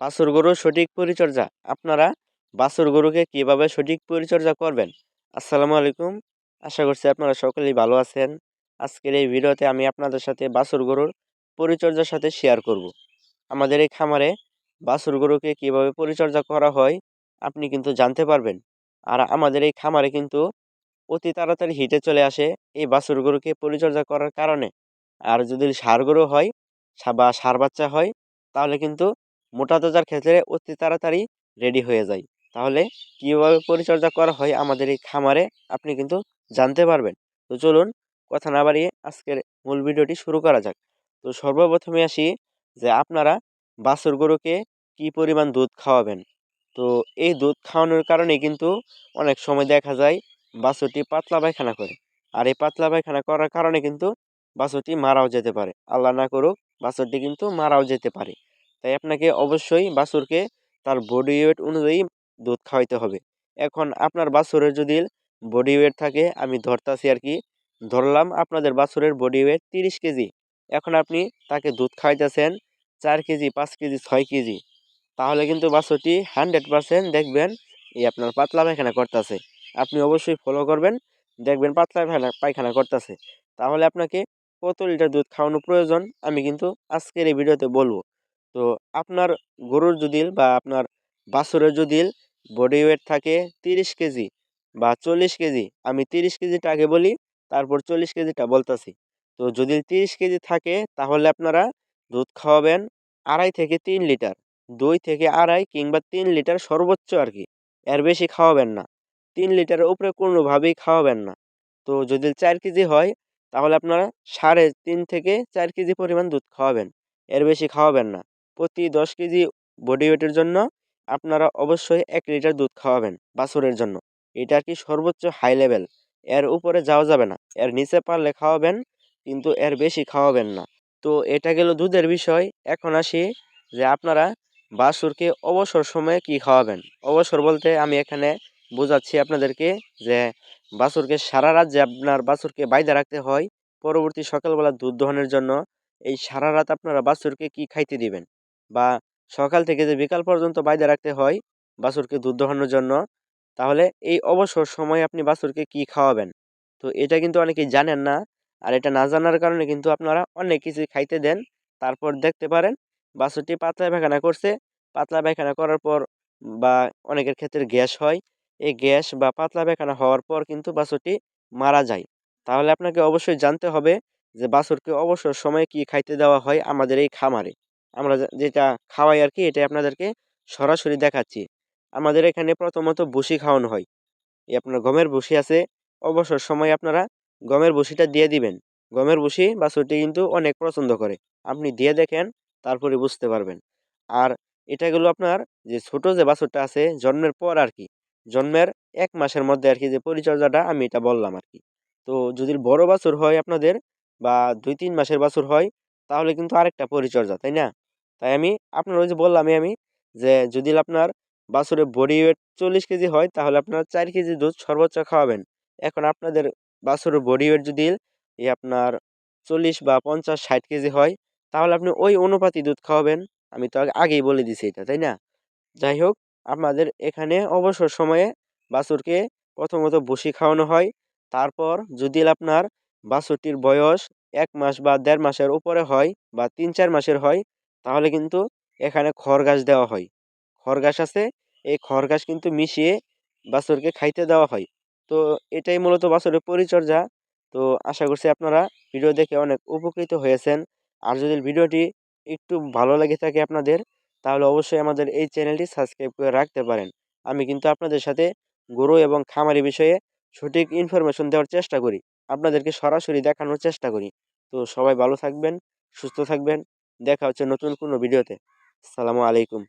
বাছুর গরুর সঠিক পরিচর্যা। আপনারা বাছুর গরুকে কীভাবে সঠিক পরিচর্যা করবেন? আসসালামু আলাইকুম। আশা করছি আপনারা সকলেই ভালো আছেন। আজকের এই ভিডিওতে আমি আপনাদের সাথে বাছুর গরুর পরিচর্যার সাথে শেয়ার করব। আমাদের এই খামারে বাছুর গরুকে কীভাবে পরিচর্যা করা হয়, আপনি কিন্তু জানতে পারবেন। আর আমাদের এই খামারে কিন্তু অতি তাড়াতাড়ি হিটে চলে আসে এই বাছুর গরুকে পরিচর্যা করার কারণে। আর যদি সার গরু হয়, বা সার বাচ্চা হয়, তাহলে কিন্তু মোটা তাজার ক্ষেত্রে অতি তাড়াতাড়ি রেডি হয়ে যায়। তাহলে কীভাবে পরিচর্যা করা হয় আমাদের এই খামারে, আপনি কিন্তু জানতে পারবেন। তো চলুন কথা না বাড়িয়ে আজকের মূল ভিডিওটি শুরু করা যাক। তো সর্বপ্রথমে আসি যে আপনারা বাছুর গরুকে কী পরিমাণ দুধ খাওয়াবেন? তো এই দুধ খাওয়ানোর কারণে কিন্তু অনেক সময় দেখা যায় বাছুরটি পাতলা পায়খানা করে। আর এই পাতলা পায়খানা করার কারণে কিন্তু বাছুরটি মারাও যেতে পারে। আল্লাহ না করুক, বাছুরটি কিন্তু মারাও যেতে পারে। তাই আপনাকে অবশ্যই বাছুরকে তার বডি ওয়েট অনুযায়ী দুধ খাওয়াইতে হবে। এখন আপনার বাছুরের যদি বডি ওয়েট থাকে, আমি ধরতাছি আর কি, ধরলাম আপনাদের বাছুরের বডি ওয়েট তিরিশ কেজি। এখন আপনি তাকে দুধ খাওয়াইতেছেন চার কেজি, পাঁচ কেজি, ছয় কেজি, তাহলে কিন্তু বাছুরটি হান্ড্রেড পার্সেন্ট দেখবেন এই আপনার পাতলা পায়খানা করতেছে। আপনি অবশ্যই ফলো করবেন, দেখবেন পাতলা পায়খানা করতেছে। তাহলে আপনাকে কত লিটার দুধ খাওয়ানো প্রয়োজন, আমি কিন্তু আজকের এই ভিডিওতে বলব। তো আপনার গরুর যদি বা আপনার বাছুরের যদি বডি ওয়েট থাকে তিরিশ কেজি বা চল্লিশ কেজি। আমি তিরিশ কেজিটা আগে বলি, তারপর চল্লিশ কেজিটা বলতাছি। তো যদি তিরিশ কেজি থাকে, তাহলে আপনারা দুধ খাওয়াবেন আড়াই থেকে তিন লিটার। দুই থেকে আড়াই কিংবা তিন লিটার সর্বোচ্চ আর কি এর বেশি খাওয়াবেন না। তিন লিটারের উপরে কোনোভাবেই খাওয়াবেন না। তো যদি চার কেজি হয়, তাহলে আপনারা সাড়ে তিন থেকে চার কেজি পরিমাণ দুধ খাওয়াবেন। এর বেশি খাওয়াবেন না। প্রতি দশ কেজি বডি ওয়েটের জন্য আপনারা অবশ্যই এক লিটার দুধ খাওয়াবেন বাছুরের জন্য। এটা কি সর্বোচ্চ হাই লেভেল এর উপরে যাওয়া যাবে না। এর নিচে পারলে খাওয়াবেন, কিন্তু এর বেশি খাওয়াবেন না। তো এটা গেল দুধের বিষয়। এখন আসি যে আপনারা বাছুরকে অবসর সময়ে কি খাওয়াবেন? অবসর বলতে আমি এখানে বোঝাচ্ছি আপনাদেরকে যে বাছুরকে সারা রাত যে আপনার বাছুরকে বাইদা রাখতে হয়, পরবর্তী সকালবেলা দুধ দহনের জন্য এই সারা রাত আপনারা বাছুরকে কি খাইতে দিবেন? বা সকাল থেকে যে বিকাল পর্যন্ত বাইদা রাখতে হয় বাছুরকে দুধ দোহানোর জন্য, তাহলে এই অবসর সময় আপনি বাছুরকে কি খাওয়াবেন? তো এটা কিন্তু অনেকেই জানেন না। আর এটা না জানার কারণে কিন্তু আপনারা অনেক কিছু খাইতে দেন। তারপর দেখতে পারেন বাছুরটি পাতলা পায়খানা করছে। পাতলা পায়খানা করার পর বা অনেকের ক্ষেত্রে গ্যাস হয়। এই গ্যাস বা পাতলা পায়খানা হওয়ার পর কিন্তু বাছুরটি মারা যায়। তাহলে আপনাকে অবশ্যই জানতে হবে যে বাছুরকে অবসর সময়ে কি খাইতে দেওয়া হয় আমাদের এই খামারে। আমরা যেটা খাওয়াই আর কি এটা আপনাদেরকে সরাসরি দেখাচ্ছি। আমাদের এখানে প্রথমত বসি খাওয়ানো হয়। এই আপনার গমের বসি আছে, অবসর সময় আপনারা গমের ভুসিটা দিয়ে দিবেন। গমের ভুসি বাছুরটি কিন্তু অনেক পছন্দ করে। আপনি দিয়ে দেখেন, তারপরে বুঝতে পারবেন। আর এটা গেলো আপনার যে, ছোট যে বাছুরটা আছে, জন্মের পর আর কি জন্মের এক মাসের মধ্যে আর কি যে পরিচর্যাটা আমি এটা বললাম আর কি তো যদি বড় বাছুর হয় আপনাদের বা দুই, তিন মাসের বাছুর হয়, তাহলে কিন্তু আরেকটা পরিচর্যা, তাই না? তাই আমি আপনার ওই যে বললামই আমি যে যদি আপনার বাছুরের বডি ওয়েট চল্লিশ কেজি হয়, তাহলে আপনার চার কেজি দুধ সর্বোচ্চ খাওয়াবেন। এখন আপনাদের বাছুরের বডি ওয়েট যদি এই আপনার চল্লিশ বা পঞ্চাশ, ষাট কেজি হয়, তাহলে আপনি ওই অনুপাতি দুধ খাওয়াবেন। আমি তো আগে- আগেই বলে দিছি এটা, তাই না? যাই হোক, আপনাদের এখানে অবসর সময়ে বাছুরকে প্রথমত বসি খাওয়ানো হয়। তারপর যদি আপনার বাছুরটির বয়স এক মাস বা দেড় মাসের উপরে হয় বা তিন চার মাসের হয় তাহলে কিন্তু এখানে খড় ঘাস দেওয়া হয়। খড় ঘাস আছে, এই খড় ঘাস কিন্তু মিশিয়ে বাছুরকে খাইতে দেওয়া হয়। তো এটাই মূলত বাছুরের পরিচর্যা। তো আশা করছি আপনারা ভিডিও দেখে অনেক উপকৃত হয়েছেন। আর যদি ভিডিওটি একটু ভালো লেগে থাকে আপনাদের, তাহলে অবশ্যই আমাদের এই চ্যানেলটি সাবস্ক্রাইব করে রাখতে পারেন। আমি কিন্তু আপনাদের সাথে গরু এবং খামারি বিষয়ে সঠিক ইনফরমেশন দেওয়ার চেষ্টা করি। আপনাদেরকে সরাসরি দেখানোর চেষ্টা করি। তো সবাই ভালো থাকবেন, সুস্থ থাকবেন। দেখা হচ্ছে নতুন কোনো ভিডিওতে। সালামু আলাইকুম।